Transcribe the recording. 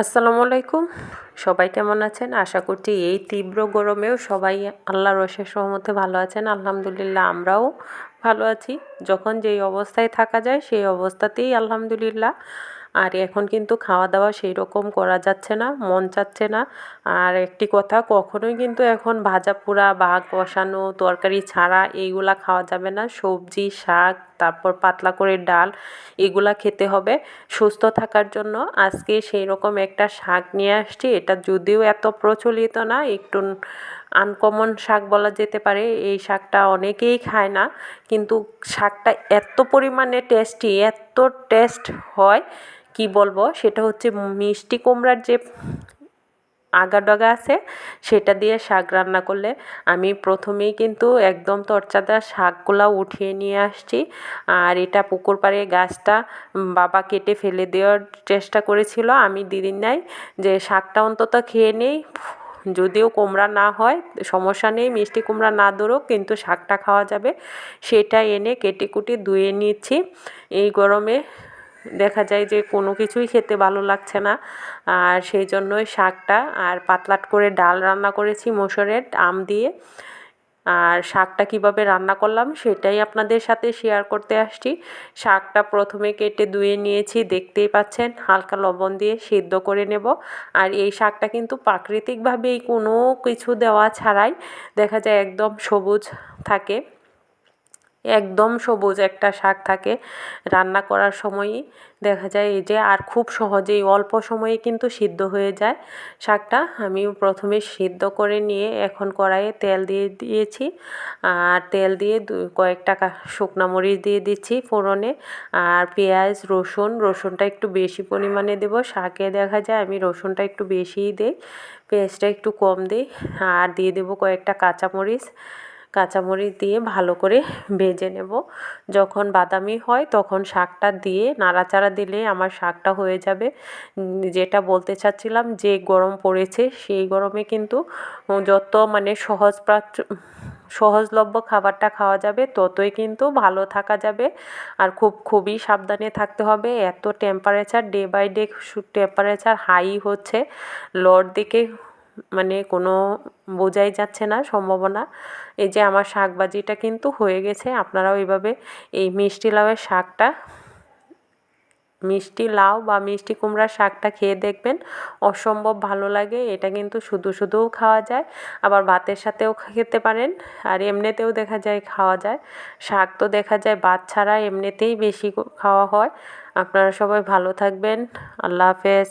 আসসালামু আলাইকুম। সবাই কেমন আছেন? আশা করছি এই তীব্র গরমেও সবাই আল্লাহর রসের সহমতে ভালো আছেন। আলহামদুলিল্লাহ আমরাও ভালো আছি। যখন যেই অবস্থায় থাকা যায় সেই অবস্থাতেই আলহামদুলিল্লাহ। আর এখন কিন্তু খাওয়া দাওয়া সেই রকম করা যাচ্ছে না, মন চাচ্ছে না। আর একটি কথা, কখনোই কিন্তু এখন ভাজা পোড়া বা কষানো তরকারি ছাড়া এইগুলা খাওয়া যাবে না। সবজি, শাক তারপর পাতলা করে ডাল, এগুলা খেতে হবে। সুস্থ থাকার জন্য আজকে সেই রকম একটা শাক নিয়ে আসছি। এটা যদিও এত প্রচলিত না, একটু আনকমন শাক বলা যেতে পারে। এই শাকটা অনেকেই খায় না, কিন্তু শাকটা এত পরিমাণে টেস্টি এত টেস্ট হয়, কি বলব? সেটা হচ্ছে মিষ্টি কুমড়ার যে আগা ডগা আছে, সেটা দিয়ে শাক রান্না করলে আমি প্রথমেই কিন্তু একদম তরচাদা শাকগুলা উঠিয়ে নিয়ে আসছি। আর এটা পুকুর পাড়ে গাছটা বাবা কেটে ফেলে দেওয়ার চেষ্টা করেছিল, আমি দিদির নাই যে শাকটা অন্তত খেয়ে নেই, যদিও কুমড়া না হয়, সমস্যা নেই, মিষ্টি কুমড়া না ধরুক, কিন্তু শাকটা খাওয়া যাবে। সেটা এনে কেটে কুটে ধুয়ে নিচ্ছি। এই গরমে দেখা যায় যে কোনো কিছুই খেতে ভালো লাগছে না। আর সেই জন্যই শাকটা আর পাতলাট করে ডাল রান্না করেছি মসুরের আম দিয়ে। আর শাকটা কীভাবে রান্না করলাম সেটাই আপনাদের সাথে শেয়ার করতে আসছি। শাকটা প্রথমে কেটে ধুয়ে নিয়েছি, দেখতেই পাচ্ছেন হালকা লবণ দিয়ে সিদ্ধ করে নেব। আর এই শাকটা কিন্তু প্রাকৃতিকভাবেই কোনো কিছু দেওয়া ছাড়াই দেখা যায় একদম সবুজ থাকে। একদম সবুজ একটা শাক থাকে। রান্না করার সময়ই দেখা যায় এই যে, আর খুব সহজেই, অল্প সময়ে কিন্তু সিদ্ধ হয়ে যায় শাকটা। আমি প্রথমে সিদ্ধ করে নিয়ে এখন কড়াইয়ে তেল দিয়ে দিয়েছি। আর তেল দিয়ে কয়েকটা শুকনো মরিচ দিয়ে দিচ্ছি ফোড়নে। আর পেঁয়াজ, রসুন, রসুনটা একটু বেশি পরিমাণে দেবো। শাকে দেখা যায় আমি রসুনটা একটু বেশিই দিই, পেঁয়াজটা একটু কম দিই। আর দিয়ে দেবো কয়েকটা কাঁচামরিচ। কাঁচামরিচ দিয়ে ভালো করে ভেজে নেব। যখন বাদামি হয় তখন শাকটা দিয়ে নাড়াচাড়া দিলে আমার শাকটা হয়ে যাবে। যেটা বলতে চাচ্ছিলাম যে গরম পড়েছে সেই গরমে কিন্তু যত মানে সহজ সহজলভ্য খাবারটা খাওয়া যাবে ততই কিন্তু ভালো থাকা যাবে। আর খুব, খুবই সাবধানে থাকতে হবে। এত temperature day by day temperature high হচ্ছে। লোর দিকে মানে কোনো বোঝাই যাচ্ছে না, সম্ভাবনা। এই যে আমার শাক ভাজিটা কিন্তু হয়ে গেছে, আপনারাও এইভাবে এই মিষ্টি লাউয়ের শাকটা, মিষ্টি লাউ বা মিষ্টি কুমড়ার শাকটা খেয়ে দেখবেন, অসম্ভব ভালো লাগে। এটা কিন্তু শুধু শুধুও খাওয়া যায়, আবার ভাতের সাথেও খেতে পারেন, আর এমনিতেও দেখা যায় খাওয়া যায়। শাক তো দেখা যায় ভাত ছাড়া এমনিতেই বেশি খাওয়া হয়। আপনারা সবাই ভালো থাকবেন। আল্লাহ হাফেজ।